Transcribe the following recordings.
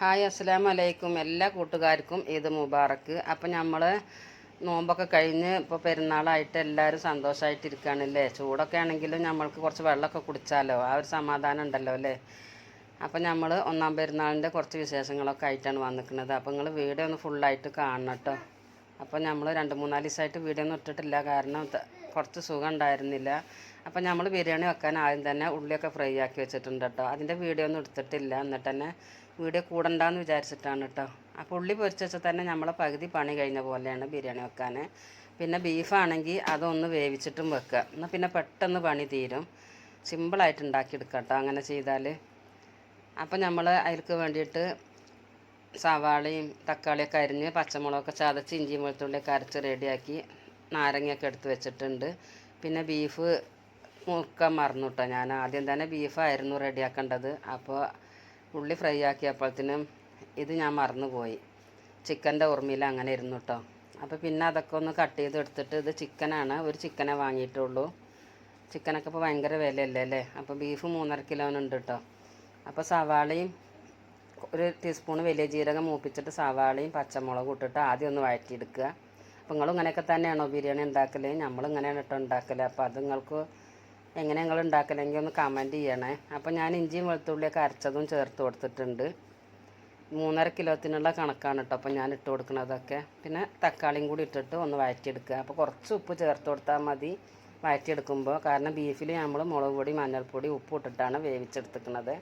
Hi അസ്സലാം വലൈക്കും എല്ലാ കൂട്ടുകാർക്കും ഈദ് മുബാറക്ക്. അപ്പം നമ്മൾ നോമ്പൊക്കെ കഴിഞ്ഞ് ഇപ്പോൾ പെരുന്നാളായിട്ട് എല്ലാവരും സന്തോഷമായിട്ട് ഇരിക്കുകയാണല്ലേ ചൂടൊക്കെ ആണെങ്കിലും നമ്മൾക്ക് കുറച്ച് വെള്ളമൊക്കെ കുടിച്ചാലോ? ആ ഒരു സമാധാനം ഉണ്ടല്ലോ അല്ലേ അപ്പം നമ്മൾ ഒന്നാം പെരുന്നാളിന്റെ കുറച്ച് വിശേഷങ്ങളൊക്കെ ആയിട്ടാണ് വന്നിരിക്കുന്നത് അപ്പം നിങ്ങൾ വീഡിയോ ഒന്ന് ഫുള്ളായിട്ട് കാണണം കേട്ടോ അപ്പം നമ്മൾ രണ്ട് മൂന്നാൽ ദിവസമായിട്ട് വീഡിയോ ഒന്നും ഇട്ടിട്ടില്ല. കാരണം കുറച്ച് സുഖം ഉണ്ടായിരുന്നില്ല. അപ്പം നമ്മൾ ബിരിയാണി വെക്കാൻ ആദ്യം തന്നെ ഉള്ളിയൊക്കെ ഫ്രൈ ആക്കി വെച്ചിട്ടുണ്ട് കേട്ടോ അതിന്റെ വീഡിയോ ഒന്നും എടുത്തിട്ടില്ല. എന്നിട്ട് തന്നെ വീഡിയോ കൂടണ്ടെന്ന് വിചാരിച്ചിട്ടാണ് കേട്ടോ അപ്പോൾ ഉള്ളി പൊരിച്ച് വെച്ചാൽ തന്നെ നമ്മളെ പകുതി പണി കഴിഞ്ഞ പോലെയാണ് ബിരിയാണി വെക്കാൻ പിന്നെ ബീഫാണെങ്കിൽ അതൊന്ന് വേവിച്ചിട്ടും വെക്കുക എന്നാൽ പിന്നെ പെട്ടെന്ന് പണി തീരും. സിമ്പിളായിട്ട് ഉണ്ടാക്കിയെടുക്കാം കേട്ടോ അങ്ങനെ ചെയ്താൽ അപ്പം നമ്മൾ അതിലേക്ക് വേണ്ടിയിട്ട് സവാളയും തക്കാളിയൊക്കെ അരിഞ്ഞ് പച്ചമുളകൊക്കെ ചതച്ച് ഇഞ്ചിയും വെളുത്തുള്ളിയൊക്കെ അരച്ച് റെഡിയാക്കി നാരങ്ങയൊക്കെ എടുത്ത് വെച്ചിട്ടുണ്ട്. പിന്നെ ബീഫ് മുക്കാൻ മറന്നു കേട്ടോ ഞാൻ ആദ്യം തന്നെ ബീഫായിരുന്നു റെഡിയാക്കേണ്ടത്. അപ്പോൾ ഉള്ളി ഫ്രൈ ആക്കിയപ്പോഴത്തേനും ഇത് ഞാൻ മറന്നുപോയി. ചിക്കന്റെ ഓർമ്മയിൽ അങ്ങനെ ഇരുന്നു കേട്ടോ അപ്പോൾ പിന്നെ അതൊക്കെ ഒന്ന് കട്ട് ചെയ്ത് എടുത്തിട്ട് ഇത് ചിക്കനാണ് ഒരു ചിക്കനെ വാങ്ങിയിട്ടുള്ളൂ. ചിക്കനൊക്കെ ഇപ്പോൾ ഭയങ്കര വിലയല്ലേ അല്ലേ? അപ്പോൾ ബീഫ് മൂന്നര കിലോനുണ്ട് കേട്ടോ അപ്പോൾ സവാളയും ഒരു ടീസ്പൂൺ വലിയ ജീരകം മൂപ്പിച്ചിട്ട് സവാളയും പച്ചമുളകും ഇട്ടിട്ട് ആദ്യം ഒന്ന് വഴറ്റിയെടുക്കുക. അപ്പോൾ നിങ്ങൾ ഇങ്ങനെയൊക്കെ തന്നെയാണോ ബിരിയാണി ഉണ്ടാക്കൽ നമ്മൾ ഇങ്ങനെയാണ് കേട്ടോ ഉണ്ടാക്കൽ അപ്പോൾ അത് നിങ്ങൾക്ക് എങ്ങനെ നിങ്ങൾ ഉണ്ടാക്കലെങ്കിൽ ഒന്ന് കമന്റ് ചെയ്യണേ. അപ്പോൾ ഞാൻ ഇഞ്ചിയും വെളുത്തുള്ളിയൊക്കെ അരച്ചതും ചേർത്ത് കൊടുത്തിട്ടുണ്ട്. മൂന്നര കിലോത്തിനുള്ള കണക്കാണ് കേട്ടോ അപ്പോൾ ഞാൻ ഇട്ട് കൊടുക്കുന്നതൊക്കെ പിന്നെ തക്കാളിയും കൂടി ഇട്ടിട്ട് ഒന്ന് വഴറ്റിയെടുക്കുക. അപ്പോൾ കുറച്ച് ഉപ്പ് ചേർത്ത് കൊടുത്താൽ മതി വഴറ്റിയെടുക്കുമ്പോൾ. കാരണം ബീഫിൽ നമ്മൾ മുളക് പൊടി മഞ്ഞൾപ്പൊടി ഉപ്പ് ഇട്ടിട്ടാണ് വേവിച്ചെടുത്തിക്കുന്നത്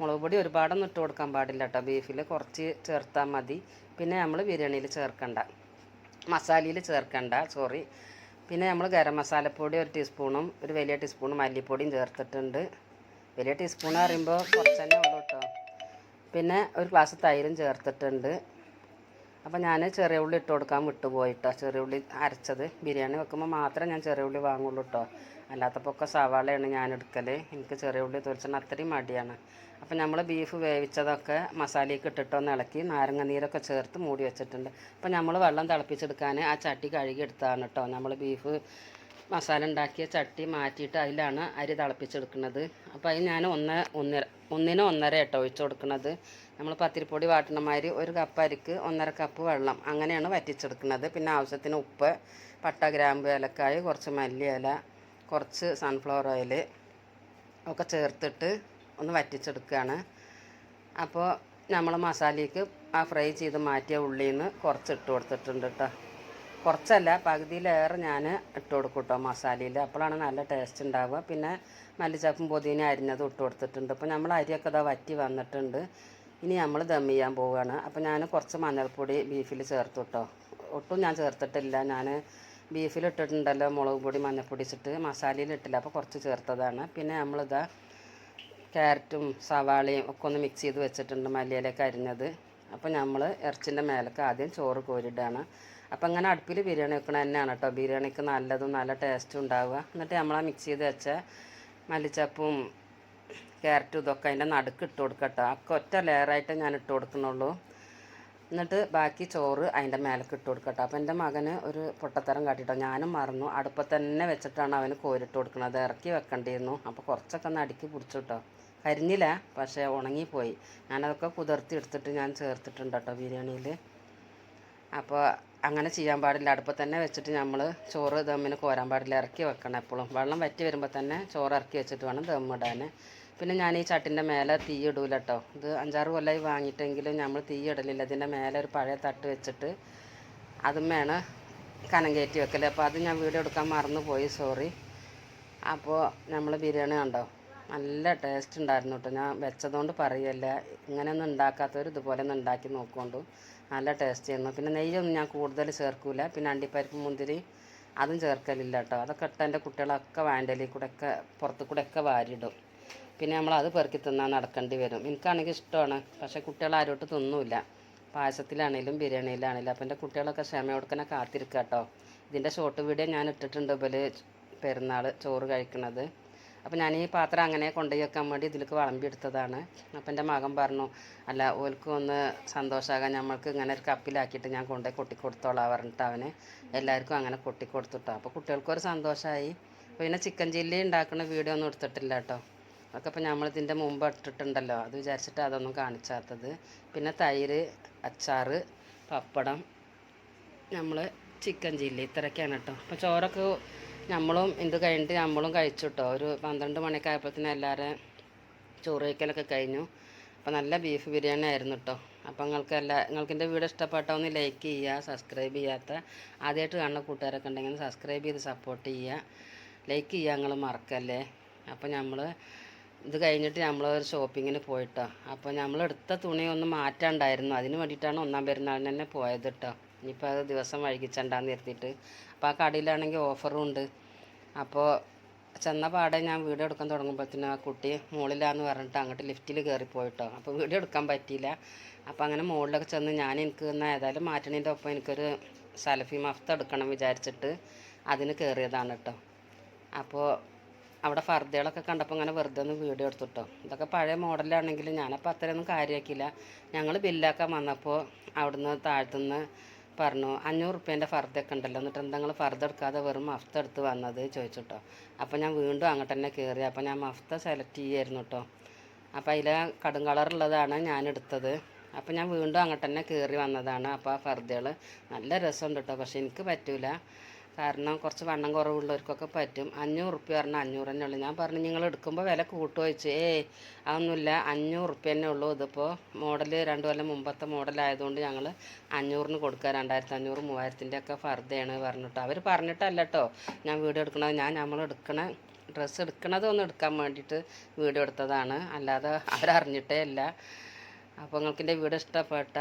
മുളക് പൊടി ഒരുപാടൊന്നും ഇട്ട് കൊടുക്കാൻ പാടില്ല കേട്ടോ ബീഫിൽ കുറച്ച് ചേർത്താൽ മതി. പിന്നെ നമ്മൾ ബിരിയാണിയിൽ ചേർക്കണ്ട. മസാലയിൽ ചേർക്കണ്ട. സോറി. പിന്നെ നമ്മൾ ഗരം മസാലപ്പൊടി ഒരു ടീസ്പൂണും ഒരു വലിയ ടീസ്പൂണും മല്ലിപ്പൊടിയും ചേർത്തിട്ടുണ്ട്. വലിയ ടീസ്പൂൺ പറയുമ്പോൾ കുറച്ച് തന്നെ ഉള്ളൂ കേട്ടോ പിന്നെ ഒരു ഗ്ലാസ് തൈരും ചേർത്തിട്ടുണ്ട്. അപ്പോൾ ഞാൻ ചെറിയ ഉള്ളി ഇട്ട് കൊടുക്കാൻ വിട്ടുപോയിട്ടോ. ചെറിയ ഉള്ളി അരച്ചത്. ബിരിയാണി വെക്കുമ്പോൾ മാത്രമേ ഞാൻ ചെറിയ ഉള്ളി വാങ്ങുള്ളൂ കേട്ടോ അല്ലാത്തപ്പോൾ ഒക്കെ സവാളയാണ് ഞാൻ എടുക്കൽ എനിക്ക് ചെറിയ ഉള്ളി തൊലിച്ചാൽ അത്രയും മടിയാണ്. അപ്പോൾ നമ്മൾ ബീഫ് വേവിച്ചതൊക്കെ മസാലയൊക്കെ ഇട്ടിട്ട് ഒന്ന് ഇളക്കി നാരങ്ങ നീരൊക്കെ ചേർത്ത് മൂടി വെച്ചിട്ടുണ്ട്. അപ്പോൾ നമ്മൾ വെള്ളം തിളപ്പിച്ചെടുക്കാൻ ആ ചട്ടി കഴുകി കേട്ടോ നമ്മൾ ബീഫ് മസാല ഉണ്ടാക്കിയ ചട്ടി മാറ്റിയിട്ട് അതിലാണ് അരി തിളപ്പിച്ചെടുക്കുന്നത്. അപ്പോൾ അതിന് ഞാൻ ഒന്ന് ഒന്നര ഒന്നിന് ഒന്നര കേട്ടോ ഒഴിച്ചു കൊടുക്കുന്നത്. നമ്മൾ പത്തിരിപ്പൊടി വാട്ടണമാതിരി ഒരു കപ്പ് അരിക്ക് ഒന്നര കപ്പ് വെള്ളം അങ്ങനെയാണ് വറ്റിച്ചെടുക്കുന്നത്. പിന്നെ ആവശ്യത്തിന് ഉപ്പ് പട്ട ഗ്രാമ്പ് ഏലക്കായ കുറച്ച് മല്ലിയില കുറച്ച് സൺഫ്ലവർ ഓയിൽ ഒക്കെ ചേർത്തിട്ട് ഒന്ന് വറ്റിച്ചെടുക്കുകയാണ്. അപ്പോൾ നമ്മൾ മസാലയ്ക്ക് ആ ഫ്രൈ ചെയ്ത് മാറ്റിയ ഉള്ളിയിൽ നിന്ന് കുറച്ച് ഇട്ട് കൊടുത്തിട്ടുണ്ട് കേട്ടോ. കുറച്ചല്ല പകുതിയിലേറെ ഞാൻ ഇട്ട് കൊടുക്കും കേട്ടോ മസാലയിൽ അപ്പോഴാണ് നല്ല ടേസ്റ്റ് ഉണ്ടാവുക പിന്നെ മല്ലിച്ചപ്പും പുതിന അരിഞ്ഞതും ഇട്ട് കൊടുത്തിട്ടുണ്ട്. അപ്പോൾ നമ്മൾ അരിയൊക്കെ ഇതാ വറ്റി വന്നിട്ടുണ്ട്. ഇനി നമ്മൾ ദം ചെയ്യാൻ പോവുകയാണ്. അപ്പോൾ ഞാൻ കുറച്ച് മഞ്ഞൾപ്പൊടി ബീഫിൽ ചേർത്തു കേട്ടോ ഒട്ടും ഞാൻ ചേർത്തിട്ടില്ല. ഞാൻ ബീഫിൽ ഇട്ടിട്ടുണ്ടല്ലോ മുളക് പൊടി മഞ്ഞൾപ്പൊടി ഇട്ടിട്ട്. മസാലയിൽ ഇട്ടില്ല. അപ്പോൾ കുറച്ച് ചേർത്തതാണ്. പിന്നെ നമ്മളിതാ ക്യാരറ്റും സവാളയും ഒക്കെ ഒന്ന് മിക്സ് ചെയ്ത് വെച്ചിട്ടുണ്ട് മല്ലിയിലൊക്കെ അരിഞ്ഞത്. അപ്പോൾ നമ്മൾ ഇറച്ചിന്റെ മേലേക്ക് ആദ്യം ചോറ് കോരിയിടാണ് അപ്പോൾ അങ്ങനെ അടുപ്പിൽ ബിരിയാണി വെക്കണ തന്നെയാണ് കേട്ടോ ബിരിയാണിക്ക് നല്ലതും നല്ല ടേസ്റ്റും ഉണ്ടാവുക. എന്നിട്ട് നമ്മൾ ആ മിക്സ് ചെയ്ത് വെച്ച മല്ലിച്ചപ്പും ക്യാരറ്റും ഇതൊക്കെ അതിന്റെ നടുക്ക് ഇട്ട് കൊടുക്കട്ടോ ഒക്കെ ഒറ്റ ലെയറായിട്ട് ഞാൻ ഇട്ട് കൊടുക്കുന്നുള്ളൂ. എന്നിട്ട് ബാക്കി ചോറ് അതിന്റെ മേലേക്ക് ഇട്ട് കൊടുക്കട്ടോ അപ്പോൾ എന്റെ മകന് ഒരു പൊട്ടത്തരം കാട്ടിട്ടോ ഞാനും മറന്നു. അടുപ്പത്ത് തന്നെ വെച്ചിട്ടാണ് അവന് കോരിട്ട് കൊടുക്കുന്നത്. ഇറക്കി വെക്കേണ്ടിയിരുന്നു അപ്പോൾ കുറച്ചൊക്കെ ഒന്ന് അടുക്കി പിടിച്ചു കേട്ടോ കരിഞ്ഞില്ല പക്ഷേ ഉണങ്ങിപ്പോയി. ഞാനതൊക്കെ കുതിർത്തി എടുത്തിട്ട് ഞാൻ ചേർത്തിട്ടുണ്ട് കേട്ടോ ബിരിയാണിയിൽ അപ്പോൾ അങ്ങനെ ചെയ്യാൻ പാടില്ല. അടുപ്പത്ത് തന്നെ വെച്ചിട്ട് നമ്മൾ ചോറ് ദമ്മിന് കോരാൻ പാടില്ല. ഇറക്കി വെക്കണം എപ്പോഴും വെള്ളം വറ്റി വരുമ്പോൾ തന്നെ ചോറ് ഇറക്കി വെച്ചിട്ട് വേണം ദമ്മിടാൻ പിന്നെ ഞാൻ ഈ ചട്ടിന്റെ മേലെ തീ ഇടൂല കേട്ടോ ഇത് അഞ്ചാറ് കൊല്ലമായി വാങ്ങിയിട്ടെങ്കിലും നമ്മൾ തീ ഇടലില്ല. ഇതിന്റെ മേലെ ഒരു പഴയ തട്ട് വെച്ചിട്ട് അതും വേണം കനം കയറ്റി വെക്കൽ അപ്പോൾ അത് ഞാൻ വീഡിയോ എടുക്കാൻ മറന്നു പോയി സോറി അപ്പോൾ നമ്മൾ ബിരിയാണി കണ്ടോ? നല്ല ടേസ്റ്റ് ഉണ്ടായിരുന്നു കേട്ടോ ഞാൻ വെച്ചതുകൊണ്ട് പറയല്ല. ഇങ്ങനെയൊന്നും ഉണ്ടാക്കാത്തവർ ഇതുപോലെ ഒന്ന് ഉണ്ടാക്കി നോക്കുകൊണ്ടു നല്ല ടേസ്റ്റ് ആയിരുന്നു. പിന്നെ നെയ്യൊന്നും ഞാൻ കൂടുതൽ ചേർക്കൂല. പിന്നെ അണ്ടിപ്പരിപ്പ് മുന്തിരി അതും ചേർക്കലില്ല കേട്ടോ അതൊക്കെ ഇട്ട് എന്റെ കുട്ടികളൊക്കെ വാൻഡലിൽ കൂടെ ഒക്കെ പുറത്ത് കൂടെ ഒക്കെ വാരിയിടും. പിന്നെ നമ്മൾ അത് പെറുക്കി തിന്നാൻ നടക്കേണ്ടി വരും. എനിക്കാണെങ്കിൽ ഇഷ്ടമാണ്. പക്ഷേ കുട്ടികൾ ആരോട്ട് തിന്നൂല പായസത്തിലാണേലും ബിരിയാണിയിലാണേലും. അപ്പം എന്റെ കുട്ടികളൊക്കെ ക്ഷമയോടുക്കനെ കാത്തിരിക്കുക കേട്ടോ ഇതിന്റെ ഷോർട്ട് വീഡിയോ ഞാൻ ഇട്ടിട്ടുണ്ട് ഇവർ പെരുന്നാൾ ചോറ് കഴിക്കണത്. അപ്പോൾ ഞാൻ ഈ പാത്രം അങ്ങനെ കൊണ്ടുപോയി വെക്കാൻ വേണ്ടി ഇതിലേക്ക് വിളമ്പി എടുത്തതാണ് അപ്പം എന്റെ മകൻ പറഞ്ഞു അല്ല ഓൽക്ക് ഒന്ന് സന്തോഷമാകാൻ നമ്മൾക്ക് ഇങ്ങനെ ഒരു കപ്പിലാക്കിയിട്ട് ഞാൻ കൊണ്ടുപോയി കൊട്ടിക്കൊടുത്തോളാം പറഞ്ഞിട്ട് അവന് എല്ലാവർക്കും അങ്ങനെ കൊട്ടിക്കൊടുത്തിട്ടോ. അപ്പോൾ കുട്ടികൾക്കൊരു സന്തോഷമായി അപ്പോൾ പിന്നെ ചിക്കൻ ചില്ലി ഉണ്ടാക്കുന്ന വീഡിയോ ഒന്നും എടുത്തിട്ടില്ല കേട്ടോ. അതൊക്കെ നമ്മൾ നമ്മളിതിന്റെ മുമ്പ് ഇട്ടിട്ടുണ്ടല്ലോ. അത് വിചാരിച്ചിട്ട് അതൊന്നും കാണിച്ചാത്തത്. പിന്നെ തൈര് അച്ചാറ് പപ്പടം നമ്മൾ ചിക്കൻ ചില്ലി ഇത്രയൊക്കെയാണ് കേട്ടോ. അപ്പോൾ ചോറൊക്കെ നമ്മളും ഇത് കഴിഞ്ഞിട്ട് നമ്മളും കഴിച്ചു കേട്ടോ ഒരു പന്ത്രണ്ട് മണിയൊക്കെ ആയപ്പോഴത്തേനും എല്ലാവരും ചോറ് കഴിക്കലൊക്കെ കഴിഞ്ഞു. അപ്പോൾ നല്ല ബീഫ് ബിരിയാണി ആയിരുന്നു കേട്ടോ അപ്പോൾ നിങ്ങൾക്ക് എല്ലാ നിങ്ങൾക്ക് എന്റെ വീഡിയോ ഇഷ്ടപ്പെട്ട ഒന്ന് ലൈക്ക് ചെയ്യുക സബ്സ്ക്രൈബ് ചെയ്യാത്ത ആദ്യമായിട്ട് കാണുന്ന കൂട്ടുകാരൊക്കെ ഉണ്ടെങ്കിൽ സബ്സ്ക്രൈബ് ചെയ്ത് സപ്പോർട്ട് ചെയ്യുക. ലൈക്ക് ചെയ്യുക നിങ്ങൾ മറക്കല്ലേ? അപ്പോൾ നമ്മൾ ഇത് കഴിഞ്ഞിട്ട് നമ്മൾ ഒരു ഷോപ്പിങ്ങിന് പോയിട്ടോ. അപ്പോൾ നമ്മൾ എടുത്ത തുണി ഒന്ന് മാറ്റാണ്ടായിരുന്നു. അതിന് വേണ്ടിയിട്ടാണ് ഒന്നാം പെരുന്നാളിന് തന്നെ പോയത് കേട്ടോ ഇനിയിപ്പോൾ അത് ദിവസം വഴിക്കിച്ചണ്ടാന്ന് നിർത്തിയിട്ട് അപ്പോൾ ആ കടയിലാണെങ്കിൽ ഓഫറും ഉണ്ട്. അപ്പോൾ ചെന്ന പാടെ ഞാൻ വീട് എടുക്കാൻ തുടങ്ങുമ്പോഴത്തേനും ആ കുട്ടി മുകളിലാന്ന് പറഞ്ഞിട്ട് അങ്ങോട്ട് ലിഫ്റ്റിൽ കയറി പോയിട്ടോ. അപ്പോൾ വീട് എടുക്കാൻ പറ്റിയില്ല. അപ്പോൾ അങ്ങനെ മുകളിലൊക്കെ ചെന്ന് ഞാൻ എനിക്ക് എന്നാൽ ഏതായാലും മാറ്റണേന്റെ ഒപ്പം എനിക്കൊരു സലഫി മഫ്ത എടുക്കണം വിചാരിച്ചിട്ട് അതിന് കയറിയതാണ് കേട്ടോ അപ്പോൾ അവിടെ ഫർദകളൊക്കെ കണ്ടപ്പോൾ അങ്ങനെ വെറുതെ ഒന്ന് വീഡിയോ എടുത്തിട്ടോ ഇതൊക്കെ പഴയ മോഡലാണെങ്കിലും ഞാനപ്പോൾ അത്രയൊന്നും കാര്യമാക്കിയില്ല ഞങ്ങൾ ബില്ലാക്കാൻ വന്നപ്പോൾ അവിടുന്ന് താഴത്തുനിന്ന് പറഞ്ഞു അഞ്ഞൂറ് റുപ്യേന്റെ ഫർദ്ദൊക്കെ ഉണ്ടല്ലോ എന്നിട്ട് എന്താ നിങ്ങൾ ഫർദ്ദ എടുക്കാതെ വെറും മഫ്ത എടുത്ത് വന്നത്? ചോദിച്ചിട്ടോ അപ്പോൾ ഞാൻ വീണ്ടും അങ്ങോട്ട് തന്നെ കയറി അപ്പോൾ ഞാൻ മഫ്ത സെലക്ട് ചെയ്യായിരുന്നു കേട്ടോ അപ്പോൾ അതിലെ കടും കളറുള്ളതാണ് ഞാൻ എടുത്തത്. അപ്പോൾ ഞാൻ വീണ്ടും അങ്ങോട്ട് തന്നെ കയറി വന്നതാണ്. അപ്പോൾ ആ ഫർദകൾ നല്ല രസമുണ്ട് കേട്ടോ പക്ഷേ എനിക്ക് പറ്റൂല. കാരണം കുറച്ച് വണ്ണം കുറവുള്ളവർക്കൊക്കെ പറ്റും. അഞ്ഞൂറ് റുപ്യ പറഞ്ഞാൽ അഞ്ഞൂറ് തന്നെ ഉള്ളൂ. ഞാൻ പറഞ്ഞു നിങ്ങൾ എടുക്കുമ്പോൾ വില കൂട്ടുമോ ചോദിച്ചു. ഏയ് അതൊന്നുമില്ല. അഞ്ഞൂറ് റുപ്യ തന്നെ ഉള്ളൂ ഇതിപ്പോൾ മോഡൽ രണ്ട് കൊല്ലം മുമ്പത്തെ മോഡലായതുകൊണ്ട് ഞങ്ങൾ അഞ്ഞൂറിന് കൊടുക്കുക. രണ്ടായിരത്തി അഞ്ഞൂറ് മൂവായിരത്തിന്റെ ഒക്കെ ഫർദയാണ് പറഞ്ഞിട്ട്. അവർ പറഞ്ഞിട്ടല്ല കേട്ടോ ഞാൻ വീഡിയോ എടുക്കണത് ഞാൻ നമ്മൾ എടുക്കണ ഡ്രസ്സ് എടുക്കണത് ഒന്ന് എടുക്കാൻ വേണ്ടിയിട്ട് വീഡിയോ എടുത്തതാണ്. അല്ലാതെ അവരറിഞ്ഞിട്ടേ അല്ല അപ്പോൾ നിങ്ങൾക്ക് എന്റെ വീഡിയോ ഇഷ്ടപ്പെട്ട